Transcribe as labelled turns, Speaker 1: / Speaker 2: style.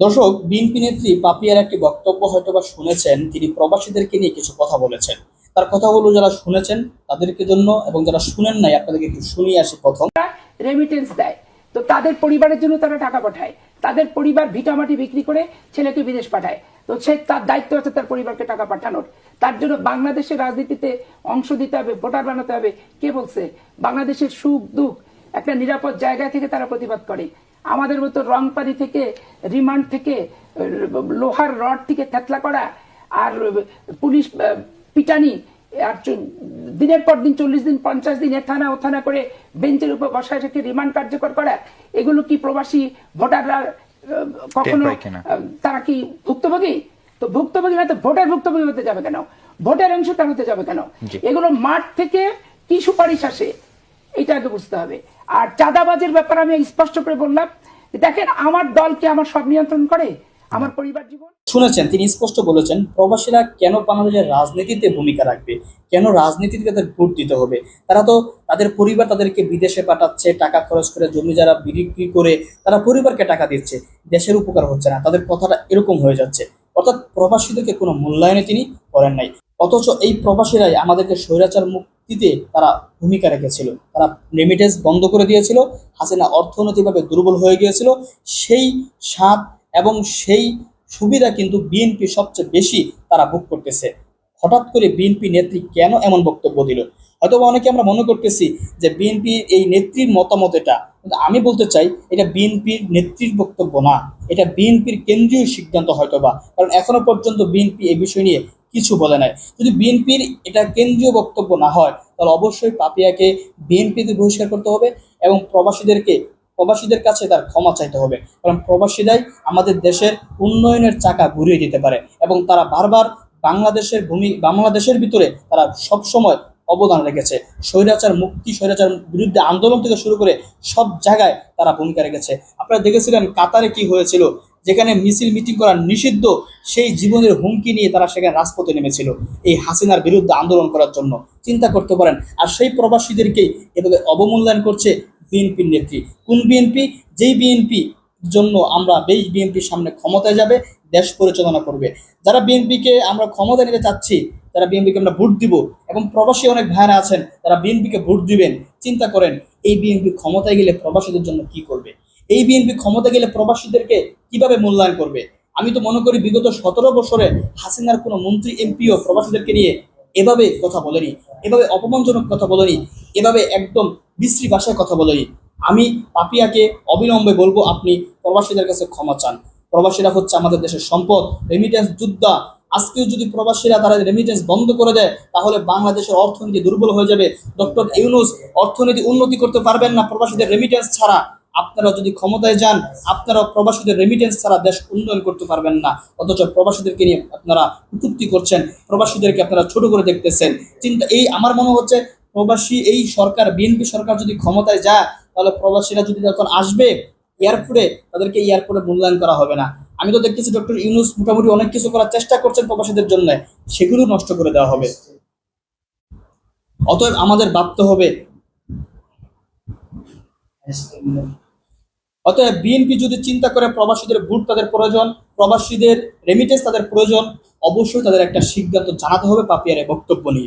Speaker 1: দর্শক, বিএনপি নেত্রী পাপিয়ার একটি বক্তব্য হয়তো বা শুনেছেন, তিনি প্রবাসীদেরকে নিয়ে কিছু কথা বলেছেন। তার কথাগুলো যারা শুনেছেন, তাদেরকে জন্য এবং যারা শুনেন নাই, আপনাদেরকে একটু শুনিয়ে আসি প্রথম।
Speaker 2: রেমিটেন্স দেয়। তো তাদের পরিবারের জন্য তারা টাকা পাঠায়। তাদের পরিবার ভিটামাটি বিক্রি করে ছেলেকে বিদেশ পাঠায়। তো সে তার দায়িত্ব আছে তার পরিবারকে টাকা পাঠানোর। তার জন্য বাংলাদেশের রাজনীতিতে অংশ দিতে হবে, ভোটার বানাতে হবে। কে বলছে? বাংলাদেশের সুখ দুঃখ একটা নিরাপদ জায়গা থেকে তারা প্রতিবাদ করে। আমাদের মতো রংপানি থেকে রিমান্ড থেকে লোহার রড থেকে থেতলা করা আর পুলিশ পিটানি আর দিনের পর দিন চল্লিশ দিন পঞ্চাশ দিন এ থানা ও থানা করে বেঞ্চের উপর বসায় রেখে রিমান্ড কার্যকর করা এগুলো কি প্রবাসী ভোটাররা কখনো? তারা কি ভুক্তভোগী? তো ভুক্তভোগী না তো ভোটার ভুক্তভোগী হতে যাবে কেন? ভোটের অংশটা হতে যাবে কেন? এগুলো মাঠ থেকে কি সুপারিশ আসে? এটা বুঝতে হবে। আর চাঁদাবাজের ব্যাপারে আমি স্পষ্ট করে বললাম, দেখেন আমার দল কি আমার সব নিয়ন্ত্রণ করে? আমার পরিবার জীবন।
Speaker 1: শুনেছেন, তিনি স্পষ্ট বলেছেন, প্রবাসীরা কেন বাংলাদেশের রাজনীতিতে ভূমিকা রাখবে? কেন রাজনীতিতে তাদের ভোট দিতে হবে? তারা তো তাদের পরিবার তাদেরকে বিদেশে পাঠাচ্ছে, টাকা খরচ করে জমি যারা বিক্রি করে, তারা পরিবারকে টাকা দিচ্ছে। দেশের উপকার হচ্ছে না, তাদের কথাটা এরকম হয়ে যাচ্ছে। অর্থাৎ প্রবাসীদেরকে কোনো মূল্যায়নে তিনি করেন নাই। অথচ এই প্রবাসীরাই আমাদেরকে স্বৈরাচার মুক্তিতে তারা ভূমিকা রেখেছিল। তারা রেমিটেন্স বন্ধ করে দিয়েছিল, হাসিনা অর্থনৈতিকভাবে দুর্বল হয়ে গিয়েছিল। সেই সাপ এবং সেই সুবিধা কিন্তু বিএনপি সবচেয়ে বেশি তারা ভোগ করতেছে। হঠাৎ করে বিএনপি নেত্রী কেন এমন বক্তব্য দিল? হয়তো অনেকে আমরা মনে করতেছি যে বিএনপির এই নেত্রীর মতামত এটা। কিন্তু আমি বলতে চাই, এটা বিএনপির নেত্রীর বক্তব্য না। এটা বিএনপির কেন্দ্রীয় সিদ্ধান্ত হয়তোবা। কারণ এখনও পর্যন্ত বিএনপি এই বিষয় নিয়ে কিছু বলে নাই। যদি বিএনপির এটা কেন্দ্রীয় বক্তব্য না হয়, তাহলে অবশ্যই পাপিয়াকে বিএনপিতে বহিষ্কার করতে হবে এবং প্রবাসীদেরকে, প্রবাসীদের কাছে তার ক্ষমা চাইতে হবে। কারণ প্রবাসীরাই আমাদের দেশের উন্নয়নের চাকা ঘুরিয়ে দিতে পারে এবং তারা বারবার বাংলাদেশের ভূমি, বাংলাদেশের ভিতরে তারা সবসময় অবদান রেখেছে। স্বৈরাচার, মুক্তি স্বৈরাচার বিরুদ্ধে আন্দোলন থেকে শুরু করে সব জায়গায় তারা ভূমিকা রেখেছে। আপনারা দেখেছিলেন কাতারে কি হয়েছিল? যেখানে মিছিল মিটিং করা নিষিদ্ধ, সেই জীবনের হুমকি নিয়ে তারা সেখানে রাজপথে নেমেছিল। এই হাসিনার বিরুদ্ধে আন্দোলন করার জন্য চিন্তা করতে পারেন। আর সেই প্রবাসীদেরকেই এভাবে অবমূল্যায়ন করছে বিএনপির নেত্রী। কোন বিএনপি? যেই বিএনপি জন্য আমরা বেশ বিএনপির সামনে ক্ষমতায় যাবে, দেশ পরিচালনা করবে। যারা বিএনপিকে আমরা ক্ষমতা নিতে চাচ্ছি, তারা বিএনপিকে আমরা ভোট দিব। এবং প্রবাসী অনেক ভাইরা আছেন, তারা বিএনপিকে ভোট দিবেন। চিন্তা করেন, এই বিএনপি ক্ষমতায় গেলে প্রবাসীদের জন্য কি করবে? এই বিএনপি ক্ষমতা গেলে প্রবাসীদেরকে কীভাবে মূল্যায়ন করবে? আমি তো মনে করি বিগত সতেরো বছরে হাসিনার কোনো মন্ত্রী এমপিও প্রবাসীদেরকে নিয়ে এভাবে কথা বলেনি, এভাবে অপমানজনক কথা বলেনি, এভাবে একদম বিশ্রী ভাষায় কথা বলেনি। আমি পাপিয়াকে অবিলম্বে বলব, আপনি প্রবাসীদের কাছে ক্ষমা চান। প্রবাসীরা হচ্ছে আমাদের দেশের সম্পদ রেমিটেন্স যোদ্ধা। আজকেও যদি প্রবাসীরা তারা রেমিটেন্স বন্ধ করে দেয়, তাহলে বাংলাদেশের অর্থনীতি দুর্বল হয়ে যাবে। ডক্টর ইউনুস, অর্থনীতি উন্নতি করতে পারবেন না প্রবাসীদের রেমিটেন্স ছাড়া। আপনারা যদি ক্ষমতায় যান আপনারা প্রবাসীদের রেমিটেন্স ছাড়া দেশ উন্নয়ন করতে পারবেন না। অথচ প্রবাসীদেরকে নিয়ে আপনারা কটূক্তি করছেন, প্রবাসীদেরকে আপনারা ছোট করে দেখতেছেন। চিন্তা, এই আমার মনে হচ্ছে প্রবাসী, এই সরকার, বিএনপি সরকার যদি ক্ষমতায় যায়, তাহলে প্রবাসীরা যদি যখন আসবে এয়ারপোর্টে তাদেরকে এয়ারপোর্টে মূল্যায়ন করা হবে না। আমি তো দেখতেছি ডক্টর ইউনুস মোটামুটি অনেক কিছু করার চেষ্টা করছেন প্রবাসীদের জন্য সেগুলো নষ্ট করে দেওয়া হবে। অতএব আমাদের ভাবতে হবে অতএব বিএনপি যদি চিন্তা করে প্রবাসীদের ভোট তাদের প্রয়োজন, প্রবাসীদের রেমিটেন্স তাদের প্রয়োজন, অবশ্যই তাদের একটা সিদ্ধান্ত জানাতে হবে পাপিয়ারে বক্তব্য নিয়ে।